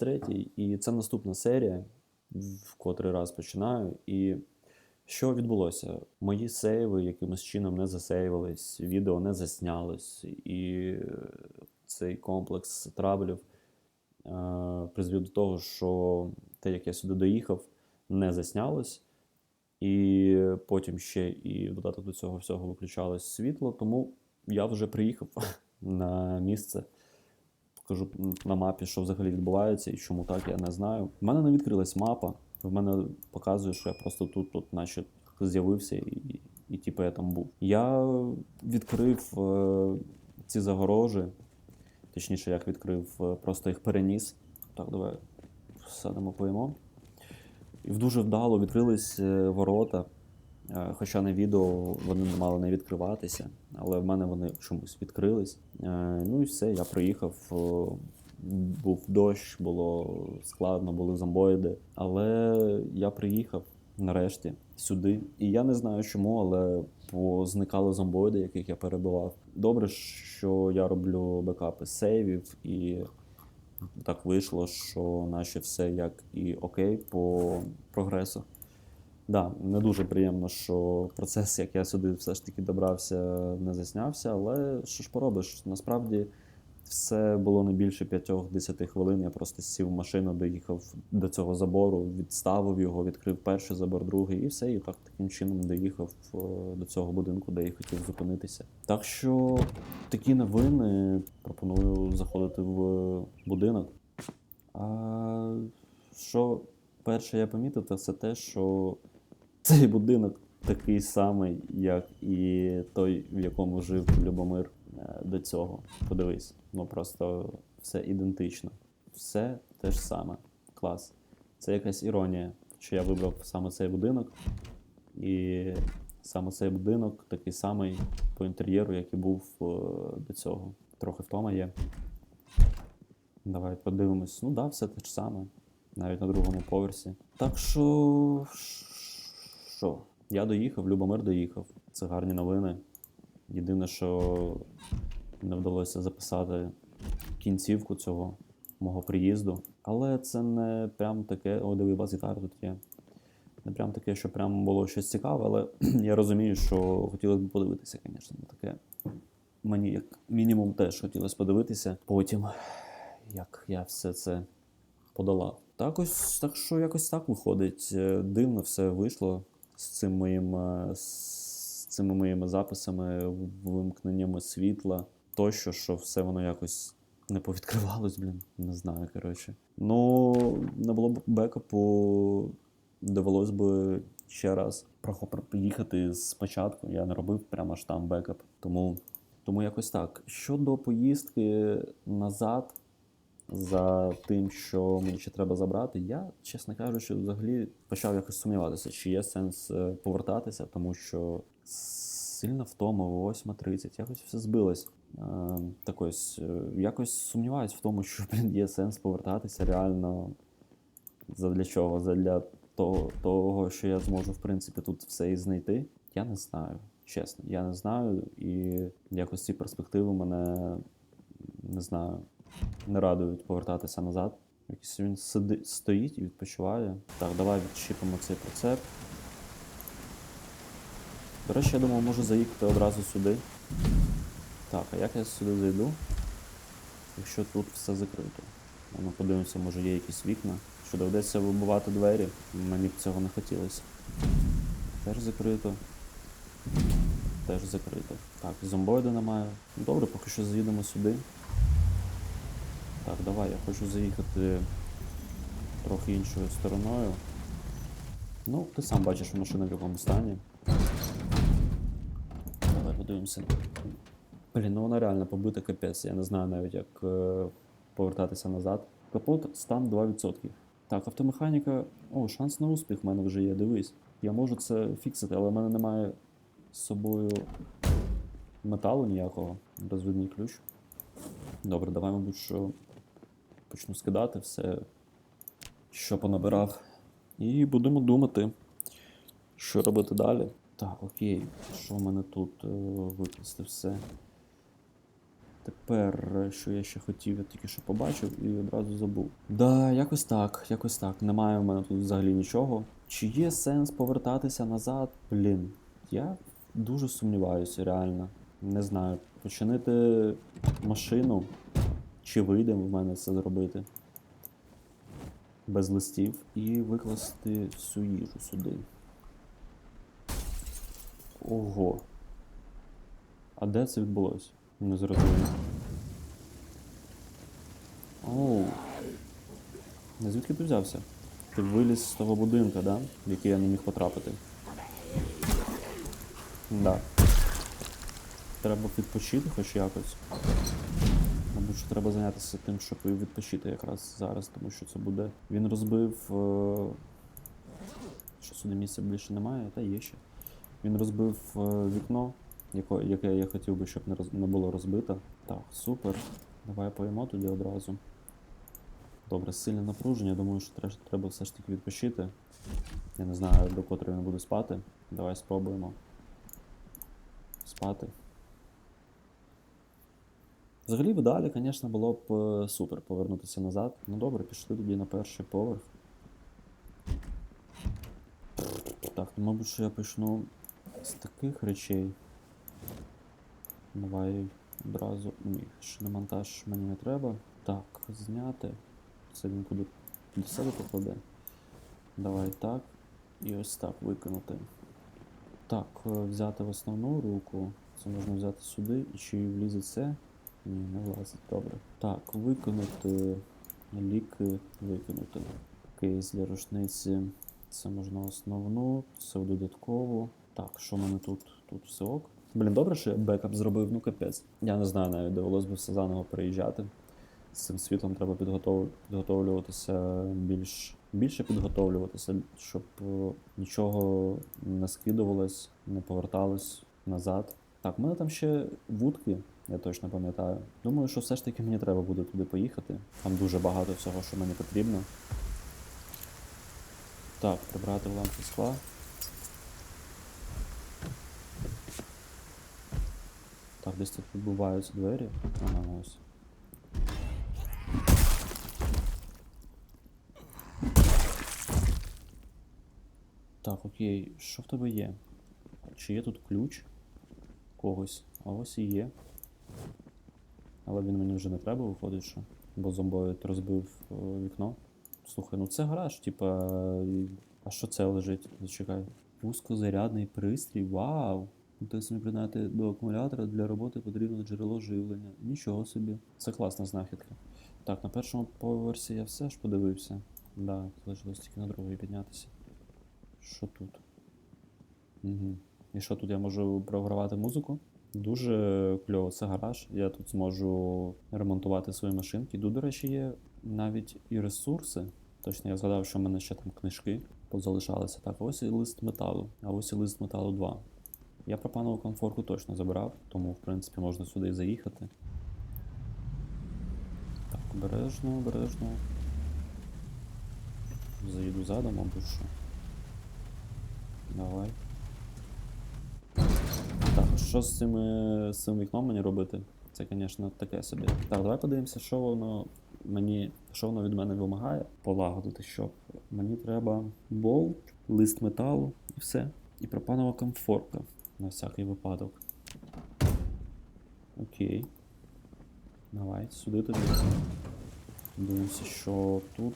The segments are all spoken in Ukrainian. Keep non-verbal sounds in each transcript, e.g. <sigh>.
23 і це наступна серія, в котрий раз починаю. І що відбулося? Мої сейви якимось чином не засейвились, відео не заснялось, і цей комплекс траблів е, призвів до того, що те, як я сюди доїхав, не заснялось. І потім ще і додати до цього всього виключалось світло, тому я вже приїхав <laughs> на місце. Покажу на мапі, що взагалі відбувається і чому так, я не знаю. У мене не відкрилась мапа. В мене показує, що я просто тут, тут наче з'явився і, і типу я там був. Я відкрив е, ці загорожі, точніше, як відкрив, е, просто їх переніс. Так, давай садимо поїмо. І дуже вдало відкрились е, ворота. Е, Хоча на відео вони не мали не відкриватися, але в мене вони чомусь відкрились. Е, Ну і все, я приїхав. е, Був дощ, було складно, були зомбоїди. Але я приїхав нарешті сюди. І я не знаю чому, але позникали зомбоїди, яких я перебивав. Добре, що я роблю бекапи сейвів, і так вийшло, що наче все як і окей по прогресу. Да, не дуже приємно, що процес, як я сюди все ж таки добрався, не заснявся, але що ж поробиш? Насправді все було не більше 5-10 хвилин. Я просто сів в машину, доїхав до цього забору, відставив його, відкрив перший забор, другий, і все. І так таким чином доїхав е, до цього будинку, де я хотів зупинитися. Так що такі новини пропоную заходити в будинок. А що перше я помітив, то це те, що цей будинок такий самий, як і той, в якому жив Любомир е, до цього. Подивись, ну просто все ідентично. Все те ж саме. Клас. Це якась іронія, що я вибрав саме цей будинок, і саме цей будинок такий самий по інтер'єру, як і був е, до цього. Трохи втома є. Давай подивимось. Ну да, все те ж саме. Навіть на другому поверсі. Так що. Що? Я доїхав, Любомир доїхав. Це гарні новини. Єдине, що не вдалося записати кінцівку цього мого приїзду. Але це не прям таке. О, диви, гітар тут є. Не прям таке, що прям було щось цікаве, але <clears throat> я розумію, що хотілося б подивитися, звісно, на таке. Мені як мінімум теж хотілося подивитися потім, як я все це подолав. Так ось, так що якось так виходить. Е, Дивно все вийшло з цим моїм, з цими моїми записами, вимкненнями світла, тощо, що все воно якось не повідкривалось, блін. Не знаю, коротше. Ну, не було б бекапу, довелось би ще раз їхати спочатку. Я не робив прямо аж там бекап. Тому, тому якось так. Щодо поїздки назад, за тим, що мені ще треба забрати, я, чесно кажучи, взагалі почав якось сумніватися, чи є сенс е, повертатися, тому що сильно втома, 8.30, якось все збилось. Е, так ось, е, якось сумніваюсь в тому, що блін, є сенс повертатися реально. Задля чого? Задля того, того, що я зможу, в принципі, тут все і знайти. Я не знаю. Чесно, я не знаю. І якось ці перспективи мене не знаю не радують повертатися назад. Якийсь він сиди, стоїть і відпочиває. Так, давай відчіпимо цей прицеп. До речі, я думав, можу заїхати одразу сюди. Так, а як я сюди зайду? Якщо тут все закрито. А Ну, подивимося, може є якісь вікна. Що доведеться вибивати двері, мені б цього не хотілося. Теж закрито. Теж закрито. Так, зомбоїда немає. Добре, поки що заїдемо сюди. Так, давай, я хочу заїхати трохи іншою стороною. Ну, ти сам бачиш машина в якому стані. Давай подивимося. Блін, ну вона реально побита капець. Я не знаю навіть, як е, повертатися назад. Капот стан 2%. Так, автомеханіка. О, шанс на успіх в мене вже є, дивись. Я можу це фіксити, але в мене немає з собою металу ніякого. Розвідний ключ. Добре, давай, мабуть, що почну скидати все, що понабирав. І будемо думати, що робити далі. Так, окей, що в мене тут е, викласти все. Тепер, е, що я ще хотів, я тільки що побачив і одразу забув. Да, якось так, якось так. Немає в мене тут взагалі нічого. Чи є сенс повертатися назад? Блін, я дуже сумніваюся, реально. Не знаю, починити машину, чи вийде в мене це зробити. Без листів і викласти всю їжу сюди. Ого. А де це відбулося? Не зрозуміло. Оу. Звідки ти взявся? Ти виліз з того будинка, да? В який я не міг потрапити. Да. Треба відпочити хоч якось. Мабуть, що треба зайнятися тим, щоб відпочити якраз зараз, тому що це буде. Він розбив. Е... Що сюди місця більше немає, та є ще. Він розбив е, вікно, яке я хотів би, щоб не, було розбите. Так, супер. Давай поїмо тоді одразу. Добре, сильне напруження. Думаю, що треба все ж таки відпочити. Я не знаю, до котрої він буде спати. Давай спробуємо. Спати. Взагалі, в ідеалі, звісно, було б е, супер повернутися назад. Ну добре, пішли тоді на перший поверх. Так, ну, мабуть, що я почну з таких речей. Давай одразу. Ні, ще монтаж мені не треба. Так, зняти. Це він куди до себе покладе. Давай так. І ось так викинути. Так, е, взяти в основну руку. Це можна взяти сюди. І чи влізе це? Ні, не влазить, добре. Так, викинути. Ліки викинути. Кейс для рушниці. Це можна основну, це в додаткову. Так, що в мене тут? Тут все ок. Блін, добре, що я бекап зробив, ну капець. Я не знаю навіть, довелось би все заново переїжджати. З цим світлом треба підготов... підготовлюватися більш більше підготовлюватися, щоб е, нічого не скидувалось, не поверталось назад. Так, в мене там ще вудки, я точно пам'ятаю. Думаю, що все ж таки мені треба буде туди поїхати. Там дуже багато всього, що мені потрібно. Так, прибрати лампи скла. Так, десь тут відбуваються двері. Ага, ось. Так, окей, що в тебе є? Чи є тут ключ когось? А ось і є. Але він мені вже не треба, виходить, що. Бо зомбоїд розбив е, вікно. Слухай, ну це гараж, типа. А що це лежить? Зачекай. Вузькозарядний пристрій, вау! Ти собі придати до акумулятора для роботи потрібно джерело живлення. Нічого собі. Це класна знахідка. Так, на першому поверсі я все ж подивився. Да, залишилось тільки на другий піднятися. Що тут? Угу. І що тут я можу програвати музику? Дуже кльово, це гараж. Я тут зможу ремонтувати свої машинки. Тут, до речі, є навіть і ресурси. Точно я згадав, що в мене ще там книжки позалишалися. Так, ось і лист металу, а ось і лист металу 2. Я пропанову комфорку точно забрав, тому в принципі можна сюди і заїхати. Так, обережно, обережно. Заїду задом, або що. Давай. Що з цим, з цим вікном мені робити? Це, звісно, таке собі. Так, давай подивимося, що воно мені, що воно від мене вимагає полагодити, щоб мені треба болт, лист металу і все. І пропанова комфорка на всякий випадок. Окей. Давай, сюди тобі. Дивимося, що тут.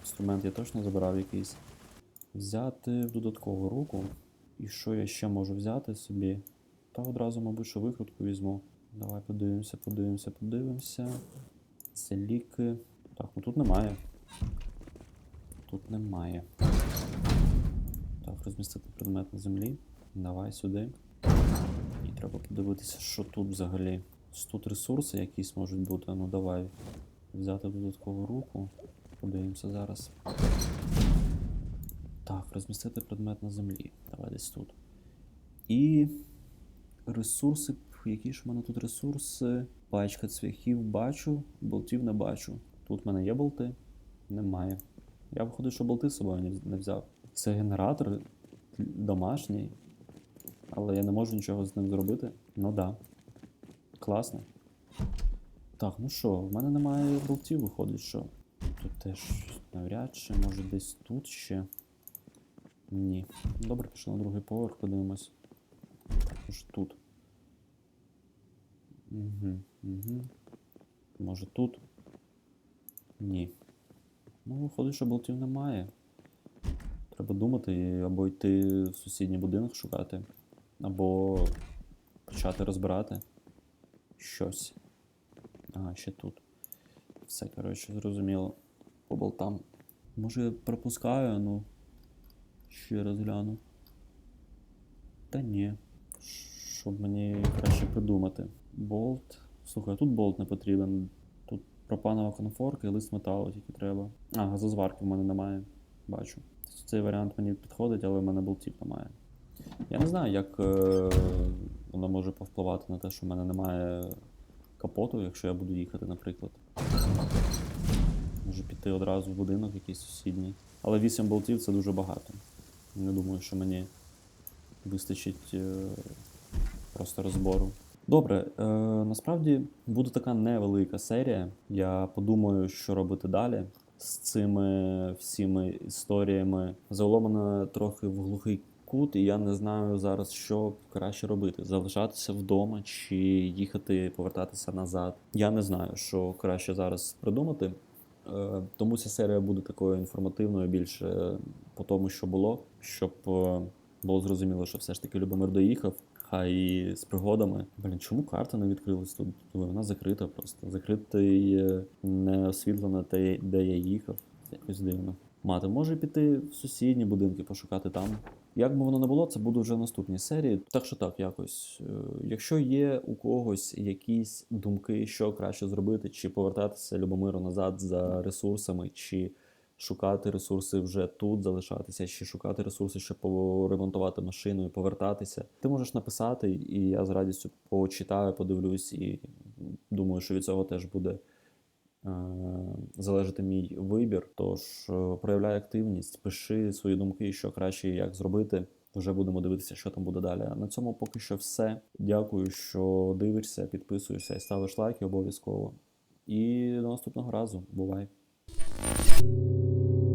Інструмент я точно забирав якийсь. Взяти в додаткову руку. І що я ще можу взяти собі? Та одразу, мабуть, що викрутку візьму. Давай подивимося, подивимося, подивимося. Це ліки. Так, ну тут немає. Тут немає. Так, розмістити предмет на землі. Давай сюди. І треба подивитися, що тут взагалі. Тут ресурси якісь можуть бути. Ну давай. Взяти додаткову руку. Подивимося зараз. Так, розмістити предмет на землі. Давай десь тут. І ресурси. Які ж в мене тут ресурси? Пачка цвяхів бачу, болтів не бачу. Тут в мене є болти? Немає. Я виходить, що болти з собою не взяв. Це генератор домашній, але я не можу нічого з ним зробити. Ну да. Класно. Так, ну що, в мене немає болтів, виходить, що. Тут теж навряд чи, може десь тут ще. Ні. Добре, пішли на другий поверх, подивимось. Також тут. Угу, угу. Може тут? Ні. Ну, виходить, що болтів немає. Треба думати або йти в сусідній будинок шукати, або почати розбирати щось. Ага, ще тут. Все, коротше, зрозуміло. По болтам. Може, пропускаю, ну. Ще раз гляну. Та ні. Щоб мені краще придумати. Болт. Слухай, тут болт не потрібен. Тут пропанова конфорка і лист металу тільки треба. А, газозварки в мене немає. Бачу. Цей варіант мені підходить, але в мене болтів немає. Я не знаю, як е, воно може повпливати на те, що в мене немає капоту, якщо я буду їхати, наприклад. Може піти одразу в будинок якийсь сусідній. Але 8 болтів це дуже багато. Не думаю, що мені вистачить е, просто розбору. Добре, е, насправді буде така невелика серія. Я подумаю, що робити далі з цими всіми історіями. Заломана трохи в глухий кут, і я не знаю зараз, що краще робити: залишатися вдома чи їхати, повертатися назад. Я не знаю, що краще зараз придумати. Е, Тому ця серія буде такою інформативною більше по тому, що було, щоб е, було зрозуміло, що все ж таки Любомир доїхав. Хай з пригодами. Блін, чому карта не відкрилась тут? Вона закрита просто. Закритий е, не освітлено те, де я їхав. Якось дивно. Мати може піти в сусідні будинки, пошукати там. Як би воно не було, це буде вже в наступній серії. Так що так, якось. Е, Якщо є у когось якісь думки, що краще зробити, чи повертатися Любомиру назад за ресурсами, чи шукати ресурси вже тут, залишатися, чи шукати ресурси, щоб поремонтувати машину і повертатися, ти можеш написати, і я з радістю почитаю, подивлюсь, і думаю, що від цього теж буде е, залежати мій вибір. Тож е, проявляй активність, пиши свої думки, що краще і як зробити. Вже будемо дивитися, що там буде далі. На цьому поки що все. Дякую, що дивишся, підписуєшся і ставиш лайки обов'язково. І до наступного разу. Бувай! あっ!